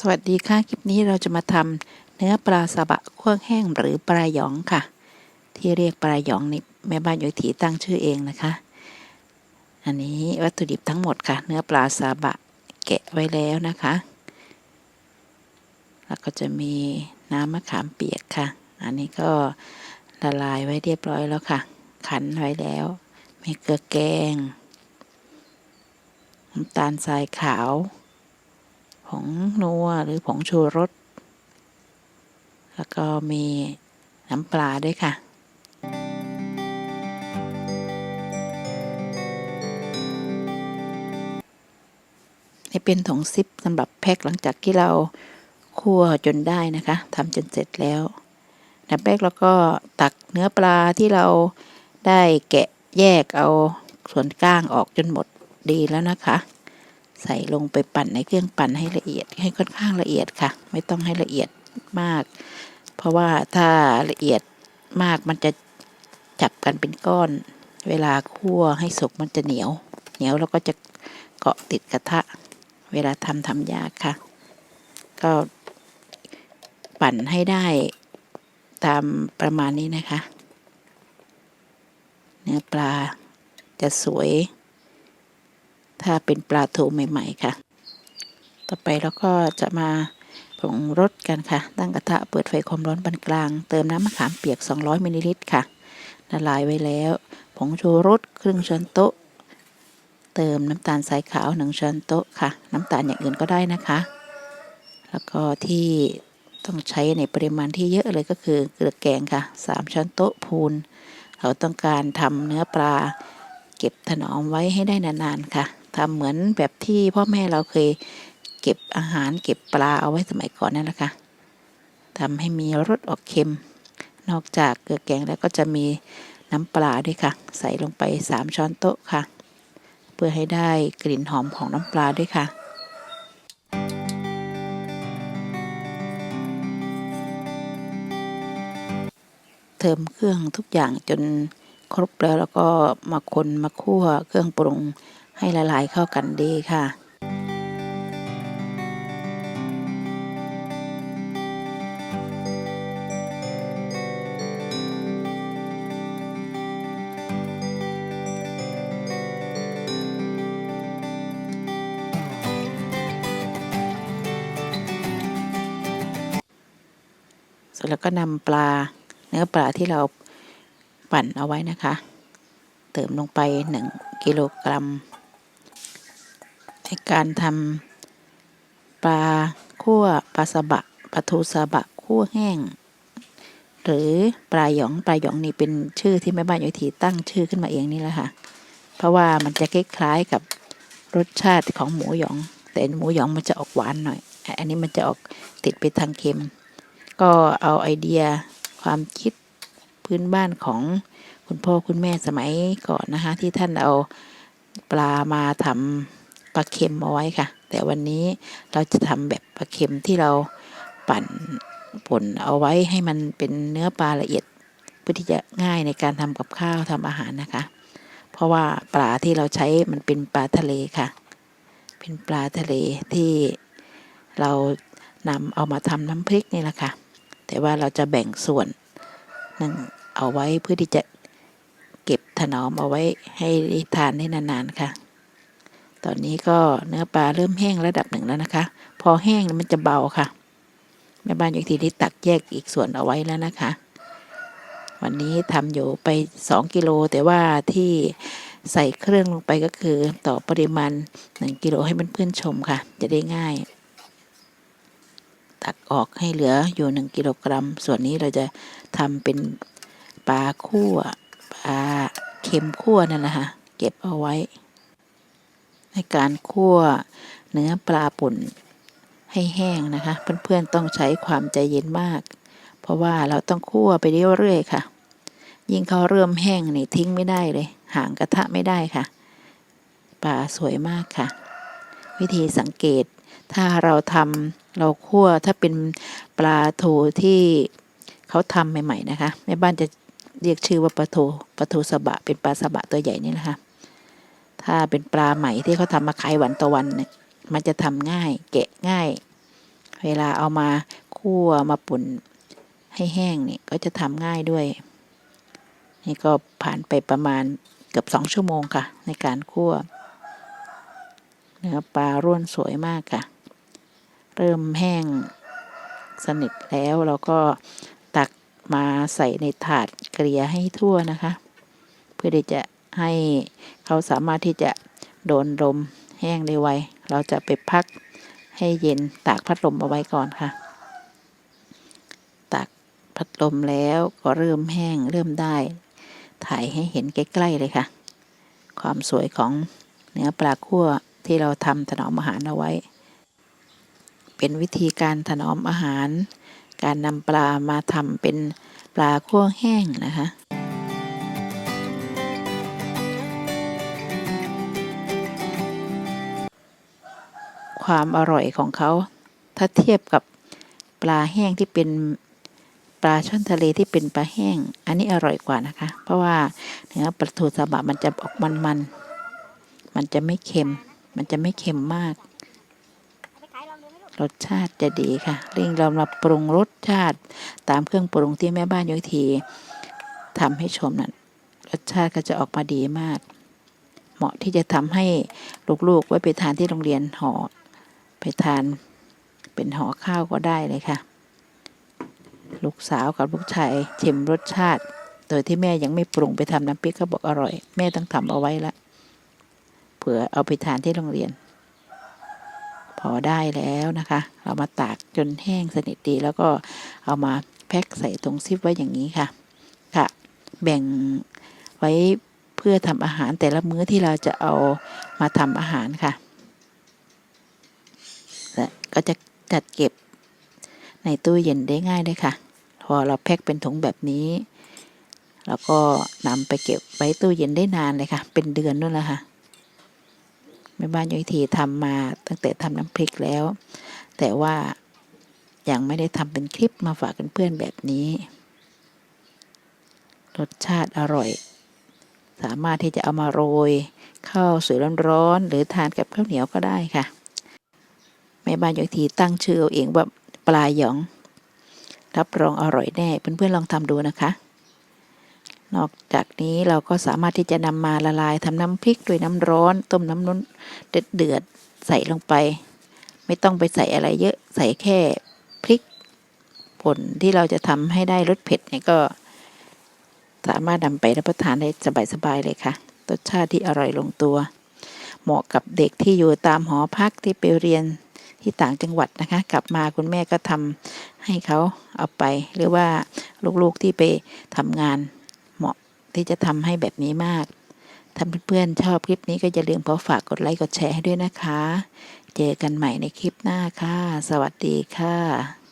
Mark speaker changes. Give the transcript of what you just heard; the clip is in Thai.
Speaker 1: สวัสดีค่ะ คลิปนี้เราจะมาทำเนื้อปลาสบะคั่วแห้งหรือปลาหยองค่ะ ที่เรียกปลาหยองนี่แม่บ้านยุยถีตั้งชื่อเองนะคะ อันนี้วัตถุดิบทั้งหมดค่ะ เนื้อปลาซาบะแกะไว้แล้วนะคะ แล้วก็จะมีน้ำมะขามเปียกค่ะ อันนี้ก็ละลายไว้เรียบร้อยแล้วค่ะ ขันไว้แล้ว มีเกลือแกงน้ำตาลทรายขาว งนัวหรือผงชูรส แล้วก็มีน้ำปลาด้วยค่ะนี่เป็นถุงซิปสำหรับแพ็คหลังจากที่เราคั่วจนได้นะคะทำจนเสร็จแล้วน้ำแพ็คแล้วก็ตักเนื้อปลาที่เราได้แกะแยกเอาส่วนก้างออกจนหมดดีแล้วนะคะ ใส่ลงไปปั่นในเครื่องปั่นให้ละเอียดให้ค่อนข้างละเอียดค่ะ ไม่ต้องให้ละเอียดมาก เพราะว่าถ้าละเอียดมากมันจะจับกันเป็นก้อน เวลาคั่วให้สุกมันจะเหนียว เหนียวแล้วก็จะเกาะติดกระทะ เวลาทำทำยากค่ะ ก็ปั่นให้ได้ตามประมาณนี้นะคะ เนื้อปลาจะสวย ถ้าเป็นปลาทูใหม่ๆค่ะ ต่อไปเราก็จะมาปรุงรสกันค่ะ ตั้งกระทะเปิดไฟความร้อนปานกลาง เติมน้ำมะขามเปียก 200มิลลิลิตรค่ะ ละลายไว้แล้ว ผงชูรสครึ่งช้อนโต๊ะ เติมน้ำตาลทรายขาวหนึ่งช้อนโต๊ะค่ะ น้ำตาลอย่างอื่นก็ได้นะคะ แล้วก็ที่ต้องใช้ในปริมาณที่เยอะเลยก็คือเกลือแกงค่ะสามช้อนโต๊ะพูน เราต้องการทำเนื้อปลา เก็บถนอมไว้ให้ได้นานๆค่ะ ทำเหมือนแบบที่พ่อแม่เราเคยเก็บอาหารเก็บปลาเอาไว้สมัยก่อนนั่นแหละค่ะทำให้มีรสออกเค็ม นอกจากเกลือแกงแล้วก็จะมีน้ำปลาด้วยค่ะ ใส่ลงไปสามช้อนโต๊ะค่ะ เพื่อให้ได้กลิ่นหอมของน้ำปลาด้วยค่ะเติมเครื่องทุกอย่างจนครบแล้วแล้วก็มาคนมาคั่วเครื่องปรุง ให้ละลายเข้ากันดีค่ะแล้วก็นำปลาเนื้อปลาที่เราปั่นเอาไว้นะคะ เติมลงไป 1 กิโลกรัม ในการทำปลาคั่วปลาสบะปลาทูสบะคั่วแห้ง หรือปลาหยองปลาหยองนี่เป็นชื่อที่แม่บ้านยุทีตั้งชื่อขึ้นมาเองนี่แหละค่ะ เพราะว่ามันจะคล้ายๆกับรสชาติของหมูหยอง แต่หมูหยองมันจะออกหวานหน่อย อันนี้มันจะออกติดไปทางเค็ม ก็เอาไอเดียความคิดพื้นบ้านของคุณพ่อคุณแม่สมัยก่อนนะคะที่ท่านเอาปลามาทำ ปลาเค็มเอาไว้ค่ะ แต่วันนี้เราจะทำแบบปลาเค็มที่เราปั่นป่นเอาไว้ให้มันเป็นเนื้อปลาละเอียดเพื่อที่จะง่ายในการทำกับข้าวทำอาหารนะคะ เพราะว่าปลาที่เราใช้มันเป็นปลาทะเลค่ะ เป็นปลาทะเลที่เรานำเอามาทำน้ำพริกนี่แหละค่ะ แต่ว่าเราจะแบ่งส่วนหนึ่งเอาไว้เพื่อที่จะเก็บถนอมเอาไว้ให้ทานได้นานๆค่ะ ตอนนี้ก็เนื้อปลาเริ่มแห้งระดับหนึ่งแล้วนะคะ พอแห้งมันจะเบาค่ะ แม่บ้านอย่างทีได้ตักแยกอีกส่วนเอาไว้แล้วนะคะ วันนี้ทำอยู่ไป 2 กิโลแต่ว่าที่ใส่เครื่องลงไปก็คือต่อปริมาณ 1 กิโลให้เพื่อนๆชมค่ะ จะได้ง่าย ตักออกให้เหลืออยู่ 1 กิโลกรัม ส่วนนี้เราจะทำเป็นปลาคั่วปลาเค็มคั่วนั่นแหละค่ะเก็บเอาไว้ ในการคั่วเนื้อปลาป่นให้แห้งนะคะ เพื่อนๆต้องใช้ความใจเย็นมาก เพราะว่าเราต้องคั่วไปเรื่อยๆค่ะ ยิ่งเขาเริ่มแห้งนี่ทิ้งไม่ได้เลย ห่างกระทะไม่ได้ค่ะ ปลาสวยมากค่ะ วิธีสังเกตถ้าเราทำเราคั่วถ้าเป็นปลาทูที่เขาทำใหม่ ๆ นะคะแม่บ้านจะเรียกชื่อว่าปลาทูปลาทูสบะเป็นปลาสบะตัวใหญ่นี่นะคะ ถ้าเป็นปลาใหม่ที่เขาทำมาขายวันต่อวันเนี่ยมันจะทำง่าย แกะง่าย เวลาเอามาคั่วมาปุ่นให้แห้งเนี่ยก็จะทำง่ายด้วย นี่ก็ผ่านไปประมาณเกือบสองชั่วโมงค่ะ ในการคั่วเนื้อปลาร่วนสวยมากค่ะ เริ่มแห้งสนิทแล้วเราก็ตักมาใส่ในถาดเกลี่ยให้ทั่วนะคะ เพื่อที่จะ ให้เขาสามารถที่จะโดนลมแห้งได้ไว เราจะไปพักให้เย็นตากพัดลมเอาไว้ก่อนค่ะ ตากพัดลมแล้วก็เริ่มแห้งเริ่มได้ ถ่ายให้เห็นใกล้ๆเลยค่ะ ความสวยของเนื้อปลาคั่วที่เราทำถนอมอาหารเอาไว้ เป็นวิธีการถนอมอาหาร การนำปลามาทำเป็นปลาคั่วแห้งนะคะ ความอร่อยของเขา ถ้าเทียบกับปลาแห้งที่เป็นปลาช่อนทะเลที่เป็นปลาแห้ง อันนี้อร่อยกว่านะคะ เพราะว่าเนื้อปลาทูซาบะมันจะออกมันมันๆมันจะไม่เค็ม มันจะไม่เค็มมาก รสชาติจะดีค่ะเร่งเรามาปรุงรสชาติตามเครื่องปรุงที่แม่บ้านยุ้ยทีทำให้ชมนั่นรสชาติก็จะออกมาดีมาก เหมาะที่จะทำให้ลูกๆไว้ไปทานที่โรงเรียนห่อ ไปทานเป็นห่อข้าวก็ได้เลยค่ะ ลูกสาวกับลูกชายชิมรสชาติ โดยที่แม่ยังไม่ปรุงไปทำน้ำพริกก็บอกอร่อย แม่ต้องทำเอาไว้ละเผื่อเอาไปทานที่โรงเรียน พอได้แล้วนะคะ เรามาตากจนแห้งสนิทดีแล้วก็เอามาแพ็คใส่ตรงซิปไว้อย่างนี้ค่ะ ค่ะ แบ่งไว้เพื่อทำอาหารแต่ละมื้อที่เราจะเอามาทำอาหารค่ะและ ก็จะจัดเก็บในตู้เย็นได้ง่ายเลยค่ะ พอเราแพ็คเป็นถุงแบบนี้ แล้วก็นำไปเก็บไว้ตู้เย็นได้นานเลยค่ะ เป็นเดือนนู่นแหละค่ะแม่บ้านยุ้ยทีทำมาตั้งแต่ทำน้ำพริกแล้ว แต่ว่ายังไม่ได้ทำเป็นคลิปมาฝากเพื่อนๆแบบนี้ รสชาติอร่อย สามารถที่จะเอามาโรยข้าวสวยร้อนๆหรือทานกับข้าวเหนียวก็ได้ค่ะ แม่บ้านยุ้ยทีตั้งชื่อเอาเองว่าปลาหยอง รับรองอร่อยแน่เพื่อนๆลองทำดูนะคะ นอกจากนี้เราก็สามารถที่จะนำมาละลายทำน้ำพริกด้วยน้ำร้อน ต้มน้ำร้อนเดือดเดือดใส่ลงไป ไม่ต้องไปใส่อะไรเยอะใส่แค่พริกป่นที่เราจะทำให้ได้รสเผ็ดเนี่ยก็สามารถนำไปรับประทานได้สบายๆเลยค่ะ รสชาติที่อร่อยลงตัว เหมาะกับเด็กที่อยู่ตามหอพักที่ไปเรียน ที่ต่างจังหวัดนะคะ กลับมาคุณแม่ก็ทำให้เขาเอาไป หรือว่าลูกๆที่ไปทำงานเหมาะที่จะทำให้แบบนี้มากถ้าเพื่อนๆชอบคลิปนี้ก็อย่าลืมขอฝากกดไลค์กดแชร์ให้ด้วยนะคะ เจอกันใหม่ในคลิปหน้าค่ะ สวัสดีค่ะ